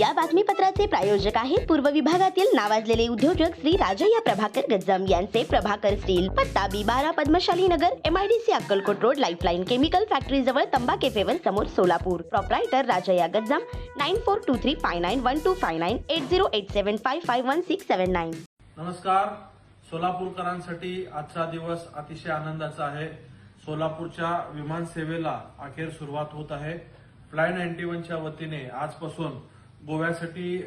या बातमीपत्राचे प्रायोजक आहेत पूर्व विभागातील नावाजलेले उद्योजक श्री राजय्या प्रभाकर गज्जम यांचे प्रभाकर स्टील पत्ता बी बारा Padmashali Nagar MIDC Akkalkot road lifeline chemical factory जवळ तंबा केफेवर समोर Solapur. Proprietor Rajayya Gajjam nine four two three five nine one two five nine eight zero eight seven five five one six seven nine नमस्कार. सोलापूरकरांसाठी आजचा दिवस अतिशय आनंदाचा आहे. सोलापूरच्या विमान सेवेला अखेर सुरुवात होत आहे. फ्लाय नाईन्टी वनच्या वतीने आजपासून गोव्यासाठी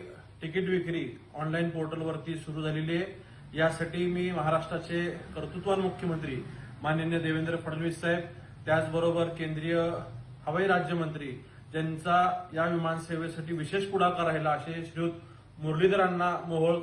तिकीट विक्री ऑनलाईन पोर्टलवरती सुरू झालेली आहे. यासाठी मी महाराष्ट्राचे कर्तृत्वान मुख्यमंत्री माननीय देवेंद्र फडणवीस साहेब त्याचबरोबर केंद्रीय हवाई राज्यमंत्री ज्यांचा या विमानसेवेसाठी विशेष पुढाकार राहिला असे श्रीयुत मुरलीधरांना मोहोळ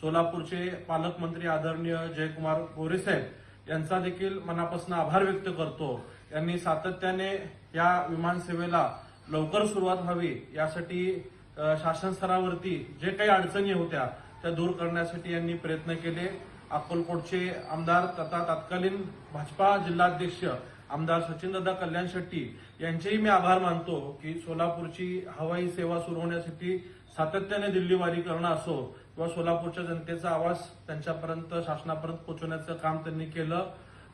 सोलापूरचे पालकमंत्री आदरणीय जयकुमार गोरे साहेब यांचा देखील मनापासून आभार व्यक्त करतो. यांनी सातत्याने या विमानसेवेला लवकर सुरुवात व्हावी यासाठी शासन स्तरावरती जे काही अडचणी होत्या त्या दूर करण्यासाठी यांनी प्रयत्न केले. अक्कलकोटचे आमदार तथा तत्कालीन भाजपा जिल्हाध्यक्ष आमदार सचिनदादा कल्याण शेट्टी यांचेही मी आभार मानतो की सोलापूरची हवाई सेवा सुरू होण्यासाठी सातत्याने दिल्लीवारी करणं असो किंवा सोलापूरच्या जनतेचा आवाज त्यांच्यापर्यंत शासनापर्यंत पोहोचवण्याचं काम त्यांनी केलं.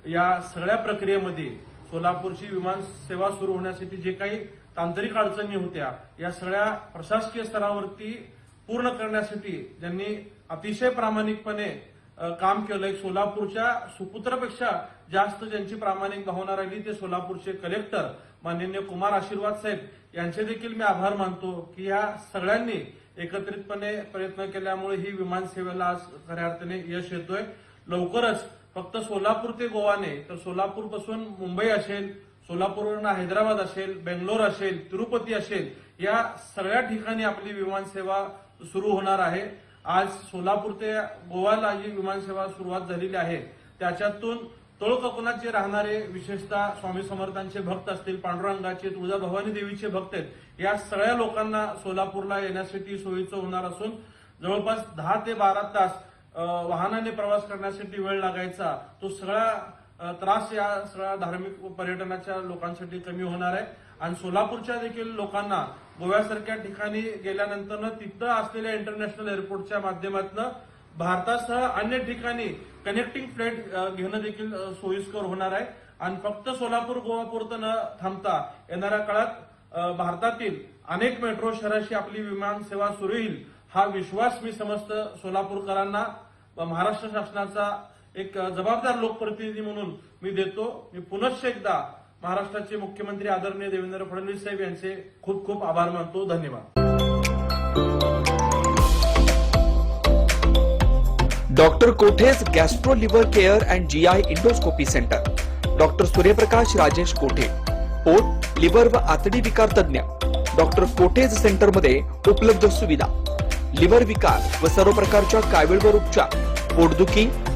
या सगळ्या प्रक्रियेमध्ये सोलापूरची विमान सेवा सुरू होण्यासाठी जे काही तांत्रिक अडचणी होत्या. या सगळ्या प्रशासकीय स्तरावरती पूर्ण करण्यासाठी ज्यांनी अतिशय प्रामाणिकपणे काम केलंय सोलापूरच्या सुपुत्रापेक्षा जास्त ज्यांची प्रामाणिक भावना राहिली ते सोलापूरचे कलेक्टर माननीय कुमार आशीर्वाद साहेब यांचे देखील मी आभार मानतो की या सगळ्यांनी एकत्रितपणे प्रयत्न केल्यामुळे ही विमान सेवेला आज खऱ्या अर्थाने यश येतोय. लवकरच फक्त सोलापूर ते गोवाने तर सोलापूरपासून मुंबई असेल सोलापूरवरून हैदराबाद असेल बेंगलोर असेल तिरुपती असेल या सगळ्या ठिकाणी आपली विमानसेवा सुरू होणार आहे. आज सोलापूर ते गोवाला जी विमानसेवा सुरुवात झालेली आहे. त्याच्यातून तोळकोकणाचे राहणारे विशेषतः स्वामी समर्थांचे भक्त असतील पांडुरंगाचे तुळजा भवानी देवीचे भक्त आहेत या सगळ्या लोकांना सोलापूरला येण्यासाठी सोयीचं होणार असून जवळपास दहा ते बारा तास वाहनाने प्रवास करण्यासाठी वेळ लागायचा. तो सगळा त्रास या सगळ्या धार्मिक पर्यटनाच्या लोकांसाठी कमी होणार आहे. आणि सोलापूरच्या देखील लोकांना गोव्यासारख्या ठिकाणी गेल्यानंतर तिथं असलेल्या इंटरनॅशनल एअरपोर्टच्या माध्यमातून भारतासह अन्य ठिकाणी कनेक्टिंग फ्लाईट घेणं देखील सोयीस्कर होणार आहे. आणि फक्त सोलापूर गोवापुरतं न थांबता येणाऱ्या काळात भारतातील अनेक मेट्रो शहराशी आपली विमान सेवा सुरू येईल हा विश्वास मी समस्त सोलापूरकरांना महाराष्ट्र शासनाचा एक जबाबदार लोकप्रतिनिधी म्हणून मी देतो. मी पुनश्च एकदा महाराष्ट्राचे मुख्यमंत्री आदरणीय देवेंद्र फडणवीस साहेब यांचे खूप खूप आभार मानतो. धन्यवाद. Doctor कोठेज gastro liver care and G I endoscopy centre. Doctor Suryaprakash Rajesh Kothe. पोट लिव्हर व आतडी विकार तज्ञ डॉक्टर कोठेज सेंटरमध्ये उपलब्ध सुविधा. लिव्हर विकार व सर्व प्रकारच्या कावीळवर उपचार. पोटदुखी